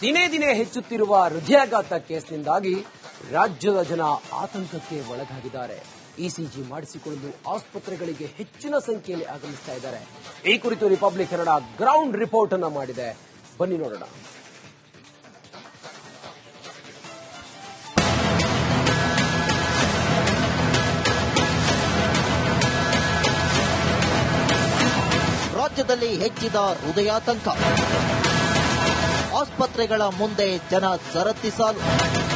ದಿನೇ ದಿನೇ ಹೆಚ್ಚುತ್ತಿರುವ ಹೃದಯಾಘಾತ ಕೇಸ್ನಿಂದಾಗಿ ರಾಜ್ಯದ ಜನ ಆತಂಕಕ್ಕೆ ಒಳಗಾಗಿದ್ದಾರೆ. ಇಸಿಜಿ ಮಾಡಿಸಿಕೊಳ್ಳಲು ಆಸ್ಪತ್ರೆಗಳಿಗೆ ಹೆಚ್ಚಿನ ಸಂಖ್ಯೆಯಲ್ಲಿ ಆಗಮಿಸ್ತಾ ಇದ್ದಾರೆ. ಈ ಕುರಿತು ರಿಪಬ್ಲಿಕ್ ಕನ್ನಡ ಗ್ರೌಂಡ್ ರಿಪೋರ್ಟ್ ಅನ್ನ ಮಾಡಿದೆ. ಬನ್ನಿ ನೋಡೋಣ. ರಾಜ್ಯದಲ್ಲಿ ಹೆಚ್ಚಿದ ಹೃದಯಾತಂಕ. ಆಸ್ಪತ್ರೆಗಳ ಮುಂದೆ ಜನ ಸರತಿ ಸಾಲು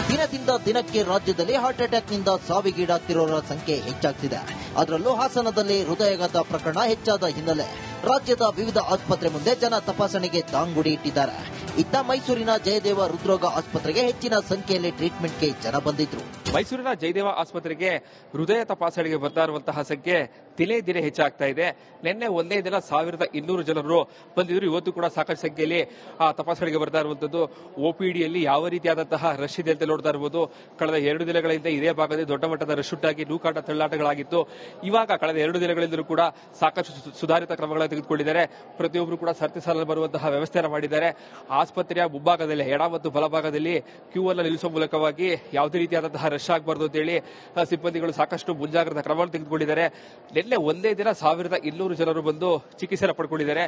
ದಿನದಿಂದ ದಿನಕ್ಕೆ ರಾಜ್ಯದಲ್ಲಿ ಹಾರ್ಟ್ ಅಟ್ಯಾಕ್ನಿಂದ ಸಾವಿಗೀಡಾಗ್ತಿರೋರ ಸಂಖ್ಯೆ ಹೆಚ್ಚಾಗ್ತಿದೆ. ಅದರಲ್ಲೂ ಹಾಸನದಲ್ಲಿ ಹೃದಯಾಘಾತ ಪ್ರಕರಣ ಹೆಚ್ಚಾದ ಹಿನ್ನೆಲೆ ರಾಜ್ಯದ ವಿವಿಧ ಆಸ್ಪತ್ರೆ ಮುಂದೆ ಜನ ತಪಾಸಣೆಗೆ ದಾಂಗುಡಿ ಇಟ್ಟಿದ್ದಾರೆ. ಇತ್ತ ಮೈಸೂರಿನ ಜಯದೇವ ಹೃದ್ರೋಗ ಆಸ್ಪತ್ರೆಗೆ ಹೆಚ್ಚಿನ ಸಂಖ್ಯೆಯಲ್ಲಿ ಟ್ರೀಟ್ಮೆಂಟ್ಗೆ ಜನ ಬಂದಿದ್ರು. ಮೈಸೂರಿನ ಜಯದೇವ ಆಸ್ಪತ್ರೆಗೆ ಹೃದಯ ತಪಾಸಣೆಗೆ ಬರ್ತಾ ಇರುವಂತಹ ಸಂಖ್ಯೆ ದಿನೇ ದಿನೇ ಹೆಚ್ಚಾಗ್ತಾ ಇದೆ. ನಿನ್ನೆ ಒಂದೇ ದಿನ ಸಾವಿರದ ಇನ್ನೂರು ಜನರು ಬಂದಿದ್ರು ಇವತ್ತು ಕೂಡ ಸಾಕಷ್ಟು ಸಂಖ್ಯೆಯಲ್ಲಿ, ಆ, ತಪಾಸಣೆಗೆ ಬರ್ತಾ ಇರುವಂತದ್ದು ಒಪಿಡಿಯಲ್ಲಿ ಯಾವ ರೀತಿಯಾದಂತಹ ರಶ್ ಇದೆ ಅಂತ ನೋಡ್ತಾ ಇರಬಹುದು ಕಳೆದ ಎರಡು ದಿನಗಳಿಂದ ಇದೇ ಭಾಗದಲ್ಲಿ ದೊಡ್ಡ ಮಟ್ಟದ ರಶ್ ಉಂಟಾಗಿ ನೂಕಾಟ ತಳ್ಳಾಟಗಳಾಗಿತ್ತು. ಇವಾಗ ಕಳೆದ ಎರಡು ದಿನಗಳಿಂದಲೂ ಕೂಡ ಸಾಕಷ್ಟು ಸುಧಾರಿತ ಕ್ರಮಗಳನ್ನು ತೆಗೆದುಕೊಂಡಿದ್ದಾರೆ. ಪ್ರತಿಯೊಬ್ಬರು ಕೂಡ ಸರ್ತಿ ಸಾಲಲ್ಲಿ ಬರುವಂತಹ ವ್ಯವಸ್ಥೆಯನ್ನು ಮಾಡಿದ್ದಾರೆ. ಆಸ್ಪತ್ರೆಯ ಮುಂಭಾಗದಲ್ಲಿ, ಎಡ ಮತ್ತು ಬಲಭಾಗದಲ್ಲಿ ಕ್ಯೂ ಅನ್ನು ನಿಲ್ಲಿಸುವ ಮೂಲಕವಾಗಿ ಯಾವುದೇ ರೀತಿಯಾದಂತಹ ಆಗಬಾರದು ಅಂತ ಹೇಳಿ ಆ, ಸಿಬ್ಬಂದಿಗಳು ಸಾಕಷ್ಟು ಮುಂಜಾಗ್ರತಾ ಕ್ರಮವನ್ನು ತೆಗೆದುಕೊಂಡಿದ್ದಾರೆ. ನಿನ್ನೆ ಒಂದೇ ದಿನ ಸಾವಿರದ ಇನ್ನೂರು ಜನರು ಬಂದು ಚಿಕಿತ್ಸೆ ಪಡ್ಕೊಂಡಿದ್ದಾರೆ.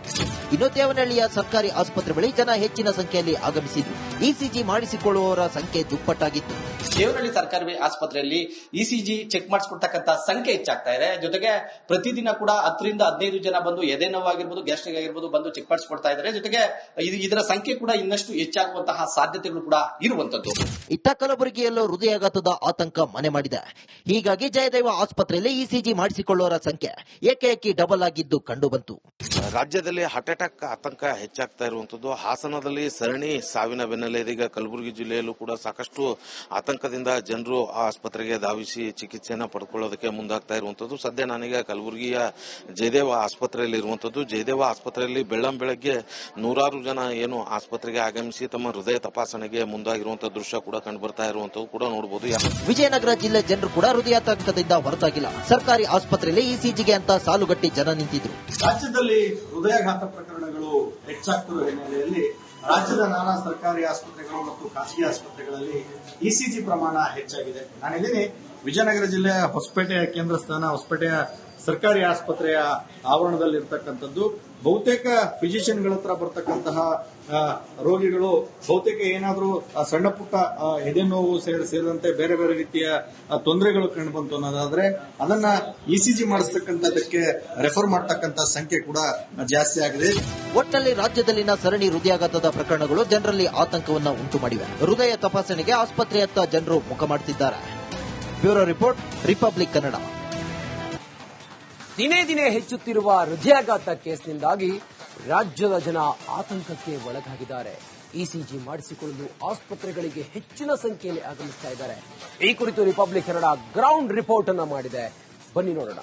ಇನ್ನು ದೇವನಹಳ್ಳಿಯ ಸರ್ಕಾರಿ ಆಸ್ಪತ್ರೆ ಬಳಿ ಜನ ಹೆಚ್ಚಿನ ಸಂಖ್ಯೆಯಲ್ಲಿ ಆಗಮಿಸಿದ್ದು ಇಸಿಜಿ ಮಾಡಿಸಿಕೊಳ್ಳುವವರ ಸಂಖ್ಯೆ ದುಪ್ಪಟ್ಟಾಗಿತ್ತು. ದೇವನಹಳ್ಳಿ ಸರ್ಕಾರಿ ಆಸ್ಪತ್ರೆಯಲ್ಲಿ ಇಸಿಜಿ ಚೆಕ್ ಮಾಡಿಸ್ಕೊಡ್ತಕ್ಕಂತ ಸಂಖ್ಯೆ ಹೆಚ್ಚಾಗ್ತಾ ಇದೆ. ಜೊತೆಗೆ ಪ್ರತಿದಿನ ಕೂಡ ಹತ್ತರಿಂದ ಹದಿನೈದು ಜನ ಬಂದು ಎದೆ ನೋವಾಗಿರ್ಬೋದು ಗ್ಯಾಸ್ಟ್ರಿಕ್ ಆಗಿರ್ಬೋದು ಬಂದು ಚೆಕ್ ಮಾಡಿಸ್ಕೊಡ್ತಾ ಇದ್ದಾರೆ. ಜೊತೆಗೆ ಇದು ಇದರ ಸಂಖ್ಯೆ ಕೂಡ ಇನ್ನಷ್ಟು ಹೆಚ್ಚಾಗುವಂತಹ ಸಾಧ್ಯತೆಗಳು ಕೂಡ ಇರುವಂತದ್ದು ಇತ್ತ ಕಲಬುರಗಿಯಲ್ಲೂ ಹೃದಯಾಘಾತದ ಆತಂಕ ಮನೆ ಮಾಡಿದೆ. ಹೀಗಾಗಿ ಜಯದೇವ ಆಸ್ಪತ್ರೆಯಲ್ಲಿ ಇಸಿಜಿ ಮಾಡಿಸಿಕೊಳ್ಳುವವರ ಸಂಖ್ಯೆ ಏಕೆ ಡಬಲ್ ಆಗಿದ್ದು ಕಂಡುಬಂತು ರಾಜ್ಯದಲ್ಲಿ ಹಾರ್ಟ್ ಅಟ್ಯಾಕ್ ಆತಂಕ ಹೆಚ್ಚಾಗ್ತಾ ಇರುವಂತದ್ದು. ಹಾಸನದಲ್ಲಿ ಸರಣಿ ಸಾವಿನ ಬೆನ್ನಲ್ಲೇ ಇದೀಗ ಕಲಬುರಗಿ ಜಿಲ್ಲೆಯಲ್ಲೂ ಕೂಡ ಸಾಕಷ್ಟು ಆತಂಕದಿಂದ ಜನರು ಆ ಆಸ್ಪತ್ರೆಗೆ ಧಾವಿಸಿ ಚಿಕಿತ್ಸೆಯನ್ನು ಪಡ್ಕೊಳ್ಳೋದಕ್ಕೆ ಮುಂದಾಗ್ತಾ ಇರುವಂತದ್ದು. ಸದ್ಯ ನಾನೀಗ ಕಲಬುರಗಿಯ ಜಯದೇವ ಆಸ್ಪತ್ರೆಯಲ್ಲಿ ಇರುವಂತದ್ದು. ಜಯದೇವ ಆಸ್ಪತ್ರೆಯಲ್ಲಿ ಬೆಳ್ಳಂ ಬೆಳಗ್ಗೆ ನೂರಾರು ಜನ ಏನು ಆಸ್ಪತ್ರೆಗೆ ಆಗಮಿಸಿ ತಮ್ಮ ಹೃದಯ ತಪಾಸಣೆಗೆ ಮುಂದಾಗಿರುವಂತಹ ದೃಶ್ಯ ಕೂಡ ಕಂಡುಬರ್ತಾ ಇರುವಂತದ್ದು ಕೂಡ ನೋಡಬಹುದು ವಿಜಯನಗರ ಜಿಲ್ಲೆ ಜನರು ಕೂಡ ಹೃದಯ ಹೊರತಾಗಿಲ್ಲ. ಸರ್ಕಾರಿ ಆಸ್ಪತ್ರೆಯಲ್ಲಿ ಇಸಿಜಿಗೆ ಅಂತ ಸಾಲುಗಟ್ಟಿ ಜನ ನಿಂತಿದ್ರು. ರಾಜ್ಯದಲ್ಲಿ ಹೃದಯಾಘಾತ ಪ್ರಕರಣಗಳು ಹೆಚ್ಚಾಗ್ತಿರುವ ಹಿನ್ನೆಲೆಯಲ್ಲಿ ರಾಜ್ಯದ ನಾನಾ ಸರ್ಕಾರಿ ಆಸ್ಪತ್ರೆಗಳು ಮತ್ತು ಖಾಸಗಿ ಆಸ್ಪತ್ರೆಗಳಲ್ಲಿ ಇಸಿಜಿ ಪ್ರಮಾಣ ಹೆಚ್ಚಾಗಿದೆ. ನಾನಿದ್ದೀನಿ ವಿಜಯನಗರ ಜಿಲ್ಲೆಯ ಹೊಸಪೇಟೆಯ ಕೇಂದ್ರ ಸ್ಥಾನ ಹೊಸಪೇಟೆಯ ಸರ್ಕಾರಿ ಆಸ್ಪತ್ರೆಯ ಆವರಣದಲ್ಲಿರ್ತಕ್ಕಂಥದ್ದು, ಬಹುತೇಕ ಫಿಸಿಷಿಯನ್ಗಳ ಹತ್ರ ಬರ್ತಕ್ಕಂತಹ ರೋಗಿಗಳು, ಬಹುತೇಕ ಏನಾದರೂ ಸಣ್ಣ ಪುಟ್ಟ ಎದೆ ನೋವು ಸೇರಿ, ಸೇರಿದಂತೆ ಬೇರೆ ಬೇರೆ ರೀತಿಯ ತೊಂದರೆಗಳು ಕಂಡು ಬಂತು ಅನ್ನೋದಾದ್ರೆ, ಅದನ್ನ ಇಸಿಜಿ ಮಾಡಿಸ್ತಕ್ಕಂಥದಕ್ಕೆ ರೆಫರ್ ಮಾಡ್ತಕ್ಕಂಥ ಸಂಖ್ಯೆ ಕೂಡ ಜಾಸ್ತಿ ಆಗಿದೆ. ಒಟ್ಟಲ್ಲಿ ರಾಜ್ಯದಲ್ಲಿನ ಸರಣಿ ಹೃದಯಾಘಾತದ ಪ್ರಕರಣಗಳು ಜನರಲ್ಲಿ ಆತಂಕವನ್ನು ಉಂಟು ಮಾಡಿವೆ. ಹೃದಯ ತಪಾಸಣೆಗೆ ಆಸ್ಪತ್ರೆಯತ್ತ ಜನರು ಮುಖ ಮಾಡುತ್ತಿದ್ದಾರೆ ಬ್ಯೂರೋ ರಿಪೋರ್ಟ್, ರಿಪಬ್ಲಿಕ್ ಕನ್ನಡ. ದಿನೇ ದಿನೇ ಹೆಚ್ಚುತ್ತಿರುವ ಹೃದಯಾಘಾತ ಕೇಸ್ನಿಂದಾಗಿ ರಾಜ್ಯದ ಜನ ಆತಂಕಕ್ಕೆ ಒಳಗಾಗಿದ್ದಾರೆ. ಇಸಿಜಿ ಮಾಡಿಸಿಕೊಳ್ಳಲು ಆಸ್ಪತ್ರೆಗಳಿಗೆ ಹೆಚ್ಚಿನ ಸಂಖ್ಯೆಯಲ್ಲಿ ಆಗಮಿಸ್ತಾ ಇದ್ದಾರೆ. ಈ ಕುರಿತು ರಿಪಬ್ಲಿಕ್ ಕನ್ನಡ ಗ್ರೌಂಡ್ ರಿಪೋರ್ಟ್ ಅನ್ನ ಮಾಡಿದೆ. ಬನ್ನಿ ನೋಡೋಣ.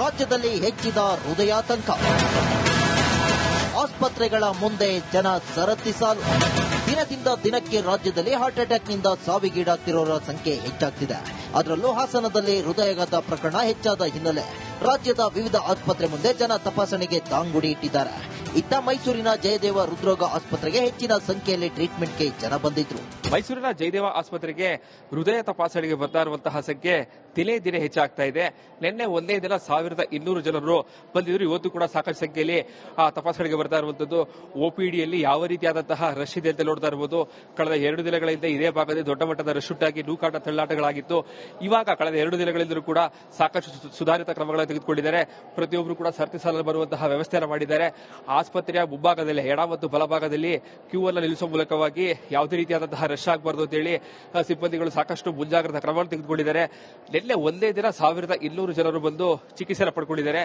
ರಾಜ್ಯದಲ್ಲಿ ಹೆಚ್ಚಿದ ಹೃದಯಾತಂಕ. ಆಸ್ಪತ್ರೆಗಳ ಮುಂದೆ ಜನ ಸರತಿ ಸಾಲು. ದಿನದಿಂದ ದಿನಕ್ಕೆ ರಾಜ್ಯದಲ್ಲಿ ಹಾರ್ಟ್ ಅಟ್ಯಾಕ್ನಿಂದ ಸಾವಿಗೀಡಾಗ್ತಿರೋರ ಸಂಖ್ಯೆ ಹೆಚ್ಚಾಗ್ತಿದೆ. ಅದರಲ್ಲೂ ಹಾಸನದಲ್ಲಿ ಹೃದಯಾಘಾತ ಪ್ರಕರಣ ಹೆಚ್ಚಾದ ಹಿನ್ನೆಲೆ ರಾಜ್ಯದ ವಿವಿಧ ಆಸ್ಪತ್ರೆ ಮುಂದೆ ಜನ ತಪಾಸಣೆಗೆ ತಾಂಗುಡಿ ಇಟ್ಟಿದ್ದಾರೆ. ಇತ್ತ ಮೈಸೂರಿನ ಜಯದೇವ ಹೃದ್ರೋಗ ಆಸ್ಪತ್ರೆಗೆ ಹೆಚ್ಚಿನ ಸಂಖ್ಯೆಯಲ್ಲಿ ಟ್ರೀಟ್ಮೆಂಟ್ಗೆ ಜನ ಬಂದಿದ್ರು. ಮೈಸೂರಿನ ಜಯದೇವ ಆಸ್ಪತ್ರೆಗೆ ಹೃದಯ ತಪಾಸಣೆಗೆ ಬರ್ತಾ ಇರುವಂತಹ ಸಂಖ್ಯೆ ದಿನೇ ದಿನೇ ಹೆಚ್ಚಾಗ್ತಾ ಇದೆ. ನಿನ್ನೆ ಒಂದೇ ದಿನ ಸಾವಿರದ ಇನ್ನೂರು ಜನರು ಬಂದಿದ್ರು. ಇವತ್ತು ಕೂಡ ಸಾಕಷ್ಟು ಸಂಖ್ಯೆಯಲ್ಲಿ, ಆ, ತಪಾಸಣೆಗೆ ಬರ್ತಾ ಇರುವಂತದ್ದು ಒಪಿಡಿಯಲ್ಲಿ ಯಾವ ರೀತಿಯಾದಂತಹ ರಶ್ ಇದೆ ಅಂತ ನೋಡ್ತಾ ಇರಬಹುದು ಕಳೆದ ಎರಡು ದಿನಗಳಿಂದ ಇದೇ ಭಾಗದಲ್ಲಿ ದೊಡ್ಡ ಮಟ್ಟದ ರಶ್ ಉಂಟಾಗಿ ನೂಕಾಟ ತಳ್ಳಾಟಗಳಾಗಿತ್ತು. ಇವಾಗ ಕಳೆದ ಎರಡು ದಿನಗಳಿಂದಲೂ ಕೂಡ ಸಾಕಷ್ಟು ಸುಧಾರಿತ ಕ್ರಮಗಳನ್ನು ತೆಗೆದುಕೊಂಡಿದ್ದಾರೆ. ಪ್ರತಿಯೊಬ್ಬರು ಕೂಡ ಸರ್ತಿ ಸಾಲ ಬರುವಂತಹ ವ್ಯವಸ್ಥೆಯನ್ನು ಮಾಡಿದ್ದಾರೆ. ಆಸ್ಪತ್ರೆಯ ಮುಂಭಾಗದಲ್ಲಿ ಎಡ ಮತ್ತು ಬಲಭಾಗದಲ್ಲಿ ಕ್ಯೂ ಅನ್ನು ನಿಲ್ಲಿಸುವ ಮೂಲಕವಾಗಿ ಯಾವುದೇ ರೀತಿಯಾದಂತಹ ರಶ್ ಆಗಬಾರದು ಅಂತ ಹೇಳಿ ಆ, ಸಿಬ್ಬಂದಿಗಳು ಸಾಕಷ್ಟು ಮುಂಜಾಗ್ರತಾ ಕ್ರಮವನ್ನು ತೆಗೆದುಕೊಂಡಿದ್ದಾರೆ. ನಿನ್ನೆ ಒಂದೇ ದಿನ ಸಾವಿರದ ಇನ್ನೂರು ಜನರು ಬಂದು ಚಿಕಿತ್ಸೆ ಪಡ್ಕೊಂಡಿದ್ದಾರೆ.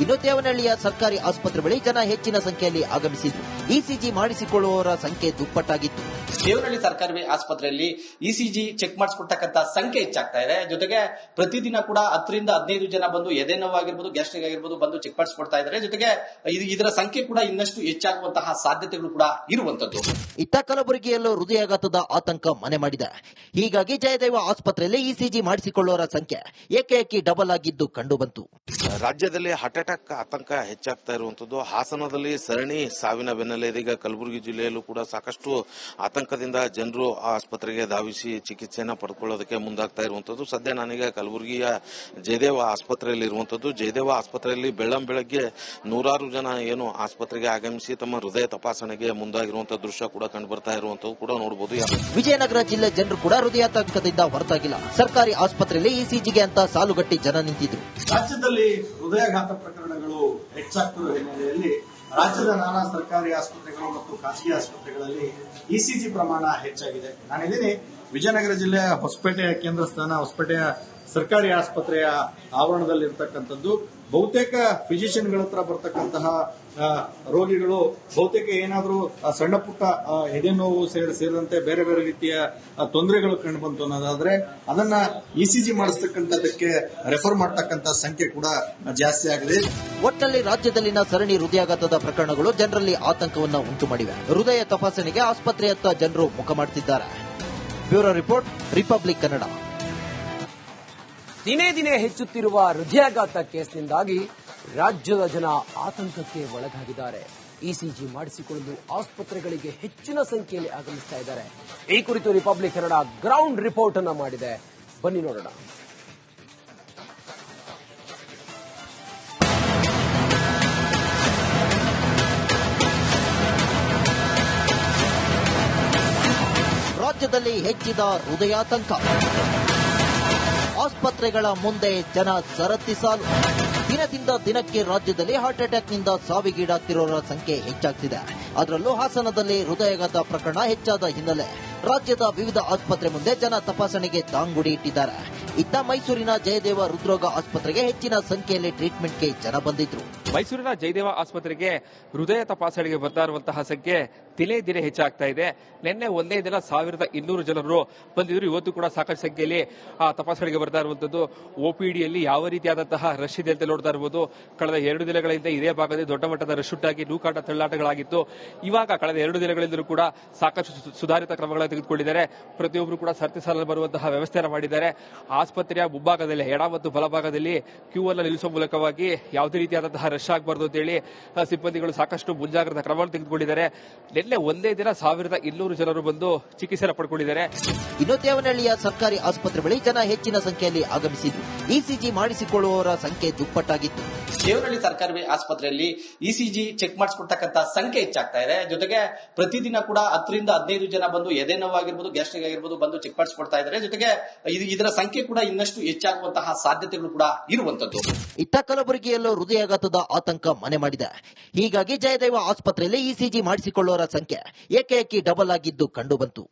ಇನ್ನು ದೇವನಹಳ್ಳಿಯ ಸರ್ಕಾರಿ ಆಸ್ಪತ್ರೆ ಬಳಿ ಜನ ಹೆಚ್ಚಿನ ಸಂಖ್ಯೆಯಲ್ಲಿ ಆಗಮಿಸಿದ್ರು. ಇಸಿಜಿ ಮಾಡಿಸಿಕೊಳ್ಳುವವರ ಸಂಖ್ಯೆ ದುಪ್ಪಟ್ಟಾಗಿತ್ತು. ದೇವನಹಳ್ಳಿ ಸರ್ಕಾರಿ ಆಸ್ಪತ್ರೆಯಲ್ಲಿ ಇಸಿಜಿ ಚೆಕ್ ಮಾಡಿಸ್ಕೊಡ್ತಕ್ಕಂತ ಸಂಖ್ಯೆ ಹೆಚ್ಚಾಗ್ತಾ ಇದೆ. ಜೊತೆಗೆ ಪ್ರತಿದಿನ ಕೂಡ ಹತ್ತರಿಂದ ಹದಿನೈದು ಜನ ಬಂದು ಎದೆ ನೋವಾಗಿರ್ಬೋದು ಗ್ಯಾಸ್ಟ್ರಿಕ್ ಆಗಿರ್ಬೋದು ಬಂದು ಚೆಕ್ ಮಾಡಿಸ್ಕೊಡ್ತಾ ಇದ್ದಾರೆ. ಜೊತೆಗೆ ಇದರ ಸಂಖ್ಯೆ ಕೂಡ ಇನ್ನಷ್ಟು ಹೆಚ್ಚಾಗುವಂತಹ ಸಾಧ್ಯತೆಗಳು ಕೂಡ ಇರುವಂತದ್ದು ಇತ್ತ ಕಲಬುರಗಿಯಲ್ಲೂ ಹೃದಯಾಘಾತದ ಆತಂಕ ಮನೆ ಮಾಡಿದೆ. ಹೀಗಾಗಿ ಜಯದೇವ ಆಸ್ಪತ್ರೆಯಲ್ಲಿ ಇಸಿಜಿ ಮಾಡಿಸಿಕೊಳ್ಳುವವರ ಸಂಖ್ಯೆ ಏಕಾಏಕಿ ಡಬಲ್ ಆಗಿದ್ದು ಕಂಡುಬಂತು ರಾಜ್ಯದಲ್ಲಿ ಹಾರ್ಟ್ ಅಟ್ಯಾಕ್ ಆತಂಕ ಹೆಚ್ಚಾಗ್ತಾ ಇರುವಂತದ್ದು ಹಾಸನದಲ್ಲಿ ಸರಣಿ ಸಾವಿನ ಬೆನ್ನಲ್ಲೇ ಇದೀಗ ಕಲಬುರಗಿ ಜಿಲ್ಲೆಯಲ್ಲೂ ಕೂಡ ಸಾಕಷ್ಟು ಆತಂಕದಿಂದ ಜನರು ಆ ಆಸ್ಪತ್ರೆಗೆ ಧಾವಿಸಿ ಚಿಕಿತ್ಸೆಯನ್ನು ಪಡ್ಕೊಳ್ಳೋದಕ್ಕೆ ಮುಂದಾಗ್ತಾ ಇರುವಂಥದ್ದು ಸದ್ಯ ನನಗೆ ಕಲಬುರಗಿಯ ಜಯದೇವ ಆಸ್ಪತ್ರೆಯಲ್ಲಿ ಇರುವಂತದ್ದು. ಜಯದೇವ ಆಸ್ಪತ್ರೆಯಲ್ಲಿ ಬೆಳ್ಳಂ ಬೆಳಗ್ಗೆ ನೂರಾರು ಜನ ಏನು ಆಸ್ಪತ್ರೆಗೆ ಆಗಮಿಸಿ ತಮ್ಮ ಹೃದಯ ತಪಾಸಣೆಗೆ ಮುಂದಾಗಿರುವಂತಹ ದೃಶ್ಯ ಕೂಡ ಕಂಡು ಬರ್ತಾ ಇರುವಂತದ್ದು ಕೂಡ ನೋಡಬಹುದು ವಿಜಯನಗರ ಜಿಲ್ಲೆ ಜನರು ಕೂಡ ಹೃದಯಾತಂಕದಿಂದ ಹೊರತಾಗಿಲ್ಲ. ಸರ್ಕಾರಿ ಆಸ್ಪತ್ರೆಯಲ್ಲಿ ಇಸಿಜಿಗೆ ಅಂತ ಸಾಲುಗಟ್ಟಿ ಜನ ನಿಂತಿದ್ರು. ರಾಜ್ಯದಲ್ಲಿ ಹೃದಯಾಘಾತ ಪ್ರಕರಣಗಳು ಹೆಚ್ಚಾಗ್ತಿರುವ ಹಿನ್ನೆಲೆಯಲ್ಲಿ ರಾಜ್ಯದ ನಾನಾ ಸರ್ಕಾರಿ ಆಸ್ಪತ್ರೆಗಳು ಮತ್ತು ಖಾಸಗಿ ಆಸ್ಪತ್ರೆಗಳಲ್ಲಿ ಇಸಿಜಿ ಪ್ರಮಾಣ ಹೆಚ್ಚಾಗಿದೆ. ನಾನಿದ್ದೀನಿ ವಿಜಯನಗರ ಜಿಲ್ಲೆಯ ಹೊಸಪೇಟೆಯ ಕೇಂದ್ರ ಸ್ಥಾನ ಹೊಸಪೇಟೆಯ ಸರ್ಕಾರಿ ಆಸ್ಪತ್ರೆಯ ಆವರಣದಲ್ಲಿರ್ತಕ್ಕಂಥದ್ದು. ಬಹುತೇಕ ಫಿಸಿಷಿಯನ್ಗಳ ಹತ್ರ ಬರ್ತಕ್ಕಂತಹ ರೋಗಿಗಳು ಬಹುತೇಕ ಏನಾದರೂ ಸಣ್ಣ ಪುಟ್ಟ ಎದೆ ನೋವು ಸೇರಿ, ಸೇರಿದಂತೆ ಬೇರೆ ಬೇರೆ ರೀತಿಯ ತೊಂದರೆಗಳು ಕಂಡು ಬಂತು ಅನ್ನೋದಾದ್ರೆ ಅದನ್ನ ಇಸಿಜಿ ಮಾಡಿಸ್ತಕ್ಕಂಥದಕ್ಕೆ ರೆಫರ್ ಮಾಡ್ತಕ್ಕಂಥ ಸಂಖ್ಯೆ ಕೂಡ ಜಾಸ್ತಿ ಆಗಿದೆ. ಒಟ್ಟಲ್ಲಿ ರಾಜ್ಯದಲ್ಲಿನ ಸರಣಿ ಹೃದಯಾಘಾತದ ಪ್ರಕರಣಗಳು ಜನರಲ್ಲಿ ಆತಂಕವನ್ನು ಉಂಟು ಮಾಡಿವೆ. ಹೃದಯ ತಪಾಸಣೆಗೆ ಆಸ್ಪತ್ರೆಯತ್ತ ಜನರು ಮುಖ ಮಾಡುತ್ತಿದ್ದಾರೆ ಬ್ಯೂರೋ ರಿಪೋರ್ಟ್, ರಿಪಬ್ಲಿಕ್ ಕನ್ನಡ. ದಿನೇ ದಿನೇ ಹೆಚ್ಚುತ್ತಿರುವ ಹೃದಯಾಘಾತ ಕೇಸ್ನಿಂದಾಗಿ ರಾಜ್ಯದ ಜನ ಆತಂಕಕ್ಕೆ ಒಳಗಾಗಿದ್ದಾರೆ. ಇಸಿಜಿ ಮಾಡಿಸಿಕೊಳ್ಳಲು ಆಸ್ಪತ್ರೆಗಳಿಗೆ ಹೆಚ್ಚಿನ ಸಂಖ್ಯೆಯಲ್ಲಿ ಆಗಮಿಸ್ತಾ ಇದ್ದಾರೆ. ಈ ಕುರಿತು ರಿಪಬ್ಲಿಕ್ ಕನ್ನಡ ಗ್ರೌಂಡ್ ರಿಪೋರ್ಟ್ ಅನ್ನ ಮಾಡಿದೆ. ಬನ್ನಿ ನೋಡೋಣ. ರಾಜ್ಯದಲ್ಲಿ ಹೆಚ್ಚಿದ ಹೃದಯಾತಂಕ. ಆಸ್ಪತ್ರೆಗಳ ಮುಂದೆ ಜನ ಸರತಿ ಸಾಲು ದಿನದಿಂದ ದಿನಕ್ಕೆ ರಾಜ್ಯದಲ್ಲಿ ಹಾರ್ಟ್ ಅಟ್ಯಾಕ್ನಿಂದ ಸಾವಿಗೀಡಾಗ್ತಿರೋರ ಸಂಖ್ಯೆ ಹೆಚ್ಚಾಗ್ತಿದೆ. ಅದರಲ್ಲೂ ಹಾಸನದಲ್ಲಿ ಹೃದಯಾಘಾತ ಪ್ರಕರಣ ಹೆಚ್ಚಾದ ಹಿನ್ನೆಲೆ. ರಾಜ್ಯದ ವಿವಿಧ ಆಸ್ಪತ್ರೆ ಮುಂದೆ ಜನ ತಪಾಸಣೆಗೆ ದಾಂಗುಡಿ ಇಟ್ಟಿದ್ದಾರೆ. ಇತ್ತ ಮೈಸೂರಿನ ಜಯದೇವ ಹೃದ್ರೋಗ ಆಸ್ಪತ್ರೆಗೆ ಹೆಚ್ಚಿನ ಸಂಖ್ಯೆಯಲ್ಲಿ ಟ್ರೀಟ್ಮೆಂಟ್ಗೆ ಜನ ಬಂದಿದ್ರು. ಮೈಸೂರಿನ ಜಯದೇವ ಆಸ್ಪತ್ರೆಗೆ ಹೃದಯ ತಪಾಸಣೆಗೆ ಬರ್ತಾ ಇರುವಂತಹ ಸಂಖ್ಯೆ ದಿನೇ ದಿನೇ ಹೆಚ್ಚಾಗ್ತಾ ಇದೆ. ನಿನ್ನೆ ಒಂದೇ ದಿನ ಸಾವಿರದ ಇನ್ನೂರು ಜನರು ಬಂದಿದ್ರು. ಇವತ್ತು ಕೂಡ ಸಾಕಷ್ಟು ಸಂಖ್ಯೆಯಲ್ಲಿ, ಆ, ತಪಾಸಣೆಗೆ ಬರ್ತಾ ಇರುವಂತದ್ದು ಒಪಿಡಿಯಲ್ಲಿ ಯಾವ ರೀತಿಯಾದಂತಹ ರಶ್ ಇದೆ ಅಂತ ನೋಡ್ತಾ ಇರಬಹುದು ಕಳೆದ ಎರಡು ದಿನಗಳಿಂದ ಇದೇ ಭಾಗದಲ್ಲಿ ದೊಡ್ಡ ಮಟ್ಟದ ರಶ್ ಉಂಟಾಗಿ ನೂಕಾಟ ತಳ್ಳಾಟಗಳಾಗಿತ್ತು. ಇವಾಗ ಕಳೆದ ಎರಡು ದಿನಗಳಿಂದಲೂ ಕೂಡ ಸಾಕಷ್ಟು ಸುಧಾರಿತ ಕ್ರಮಗಳನ್ನು ತೆಗೆದುಕೊಂಡಿದ್ದಾರೆ. ಪ್ರತಿಯೊಬ್ಬರು ಕೂಡ ಸರ್ತಿ ಸಾಲಲು ಬರುವಂತಹ ವ್ಯವಸ್ಥೆಯನ್ನು ಮಾಡಿದ್ದಾರೆ. ಆಸ್ಪತ್ರೆಯ ಮುಂಭಾಗದಲ್ಲಿ ಎಡ ಮತ್ತು ಬಲಭಾಗದಲ್ಲಿ ಕ್ಯೂ ಅನ್ನು ನಿಲ್ಲಿಸುವ ಮೂಲಕವಾಗಿ ಯಾವುದೇ ರೀತಿಯಾದಂತಹ ರಶ್ ಆಗಬಾರ್ದು ಅಂತೇಳಿ ಹೇಳಿ ಸಿಬ್ಬಂದಿಗಳು ಸಾಕಷ್ಟು ಮುಂಜಾಗ್ರತಾ ಕ್ರಮವನ್ನು ತೆಗೆದುಕೊಂಡಿದ್ದಾರೆ. ನಿನ್ನೆ ಒಂದೇ ದಿನ ಸಾವಿರದ ಇನ್ನೂರು ಜನರು ಬಂದು ಚಿಕಿತ್ಸೆ ಪಡ್ಕೊಂಡಿದ್ದಾರೆ ಇನ್ನು ದೇವನಹಳ್ಳಿಯ ಸರ್ಕಾರಿ ಆಸ್ಪತ್ರೆ ಬಳಿ ಜನ ಹೆಚ್ಚಿನ ಸಂಖ್ಯೆಯಲ್ಲಿ ಆಗಮಿಸಿದ್ದು. ಇಸಿಜಿ ಮಾಡಿಸಿಕೊಳ್ಳುವವರ ಸಂಖ್ಯೆ ದುಪ್ಪಟ್ಟಾಗಿತ್ತು. ದೇವನಹಳ್ಳಿ ಸರ್ಕಾರಿ ಆಸ್ಪತ್ರೆಯಲ್ಲಿ ಇಸಿಜಿ ಚೆಕ್ ಮಾಡಿಸ್ಕೊಡ್ತಕ್ಕಂತ ಸಂಖ್ಯೆ ಹೆಚ್ಚಾಗ್ತಾ ಇದೆ. ಜೊತೆಗೆ ಪ್ರತಿದಿನ ಕೂಡ ಹತ್ತರಿಂದ ಹದಿನೈದು ಜನ ಬಂದು ಎದೆ ನೋವಾಗಿರ್ಬೋದು ಗ್ಯಾಸ್ಟ್ರಿಕ್ ಆಗಿರ್ಬೋದು ಬಂದು ಚೆಕ್ ಮಾಡಿಸ್ಕೊಡ್ತಾ ಇದ್ದಾರೆ. ಜೊತೆಗೆ ಇದು ಇದರ ಸಂಖ್ಯೆ ಕೂಡ ಇನ್ನಷ್ಟು ಹೆಚ್ಚಾಗುವಂತಹ ಸಾಧ್ಯತೆಗಳು ಕೂಡ ಇರುವಂತದ್ದು. ಇತ್ತ ಕಲಬುರಗಿಯಲ್ಲೂ ಹೃದಯಾಘಾತದ ಆತಂಕ ಮನೆ ಮಾಡಿದೆ. ಹೀಗಾಗಿ ಜಯದೇವ ಆಸ್ಪತ್ರೆಯಲ್ಲಿ ಇಸಿಜಿ ಮಾಡಿಸಿಕೊಳ್ಳುವವರ ಸಂಖ್ಯೆ ಏಕೆ ಡಬಲ್ ಆಗಿದ್ದು ಕಂಡುಬಂತು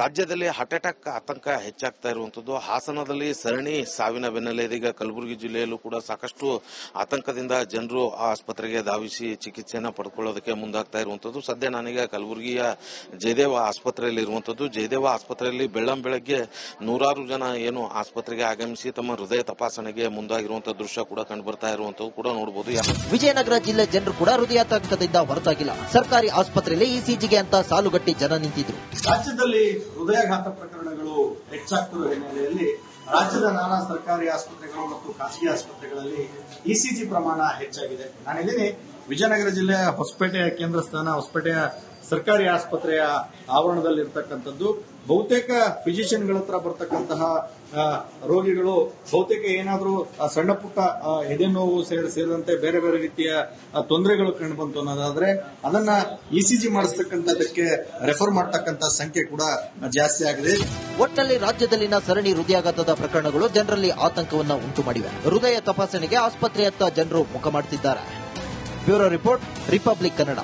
ರಾಜ್ಯದಲ್ಲಿ ಹಾರ್ಟ್ ಅಟ್ಯಾಕ್ ಆತಂಕ ಹೆಚ್ಚಾಗ್ತಾ ಇರುವಂತದ್ದು. ಹಾಸನದಲ್ಲಿ ಸರಣಿ ಸಾವಿನ ಬೆನ್ನಲ್ಲೇ ಇದೀಗ ಕಲಬುರಗಿ ಜಿಲ್ಲೆಯಲ್ಲೂ ಕೂಡ ಸಾಕಷ್ಟು ಆತಂಕದಿಂದ ಜನರು ಆ ಆಸ್ಪತ್ರೆಗೆ ಧಾವಿಸಿ ಚಿಕಿತ್ಸೆಯನ್ನು ಪಡ್ಕೊಳ್ಳೋದಕ್ಕೆ ಮುಂದಾಗ್ತಾ ಇರುವಂತದ್ದು. ಸದ್ಯ ನಾನೀಗ ಕಲಬುರಗಿಯ ಜಯದೇವ ಆಸ್ಪತ್ರೆಯಲ್ಲಿ ಇರುವಂತದ್ದು. ಜಯದೇವ ಆಸ್ಪತ್ರೆಯಲ್ಲಿ ಬೆಳ್ಳಂ ಬೆಳಗ್ಗೆ ನೂರಾರು ಜನ ಏನು ಆಸ್ಪತ್ರೆಗೆ ಆಗಮಿಸಿ ತಮ್ಮ ಹೃದಯ ತಪಾಸಣೆಗೆ ಮುಂದಾಗಿರುವಂತಹ ದೃಶ್ಯ ಕೂಡ ಕಂಡು ಬರ್ತಾ ಇರುವಂತದ್ದು ಕೂಡ ನೋಡಬಹುದು ವಿಜಯನಗರ ಜಿಲ್ಲೆ ಜನರು ಕೂಡ ಹೃದಯ ಹೊರತಾಗಿಲ್ಲ. ಸರ್ಕಾರಿ ಆಸ್ಪತ್ರೆಯಲ್ಲಿ ಇಸಿಜಿಗೆ ಅಂತ ಸಾಲುಗಟ್ಟಿ ಜನ ನಿಂತಿದ್ರು. ರಾಜ್ಯದಲ್ಲಿ ಹೃದಯಾಘಾತ ಪ್ರಕರಣಗಳು ಹೆಚ್ಚಾಗ್ತಿರುವ ಹಿನ್ನೆಲೆಯಲ್ಲಿ ರಾಜ್ಯದ ನಾನಾ ಸರ್ಕಾರಿ ಆಸ್ಪತ್ರೆಗಳು ಮತ್ತು ಖಾಸಗಿ ಆಸ್ಪತ್ರೆಗಳಲ್ಲಿ ಇಸಿಜಿ ಪ್ರಮಾಣ ಹೆಚ್ಚಾಗಿದೆ. ನಾನಿದ್ದೀನಿ ವಿಜಯನಗರ ಜಿಲ್ಲೆಯ ಹೊಸಪೇಟೆಯ ಕೇಂದ್ರ ಸ್ಥಾನ ಹೊಸಪೇಟೆಯ ಸರ್ಕಾರಿ ಆಸ್ಪತ್ರೆಯ ಆವರಣದಲ್ಲಿರ್ತಕ್ಕಂಥದ್ದು, ಬಹುತೇಕ ಫಿಸಿಷಿಯನ್ಗಳ ಹತ್ರ ಬರ್ತಕ್ಕಂತಹ ರೋಗಿಗಳು, ಬಹುತೇಕ ಏನಾದರೂ ಸಣ್ಣ ಪುಟ್ಟ ಎದೆ ನೋವು ಸೇರಿ, ಸೇರಿದಂತೆ ಬೇರೆ ಬೇರೆ ರೀತಿಯ ತೊಂದರೆಗಳು ಕಂಡು ಬಂತು ಅನ್ನೋದಾದ್ರೆ, ಅದನ್ನ ಇಸಿಜಿ ಮಾಡಿಸ್ತಕ್ಕಂಥದಕ್ಕೆ ರೆಫರ್ ಮಾಡ್ತಕ್ಕಂಥ ಸಂಖ್ಯೆ ಕೂಡ ಜಾಸ್ತಿ ಆಗಿದೆ. ಒಟ್ಟಲ್ಲಿ ರಾಜ್ಯದಲ್ಲಿನ ಸರಣಿ ಹೃದಯಾಘಾತದ ಪ್ರಕರಣಗಳು ಜನರಲ್ಲಿ ಆತಂಕವನ್ನು ಉಂಟು ಮಾಡಿವೆ. ಹೃದಯ ತಪಾಸಣೆಗೆ ಆಸ್ಪತ್ರೆಯತ್ತ ಜನರು ಮುಖ ಮಾಡುತ್ತಿದ್ದಾರೆ ಬ್ಯೂರೋ ರಿಪೋರ್ಟ್, ರಿಪಬ್ಲಿಕ್ ಕನ್ನಡ.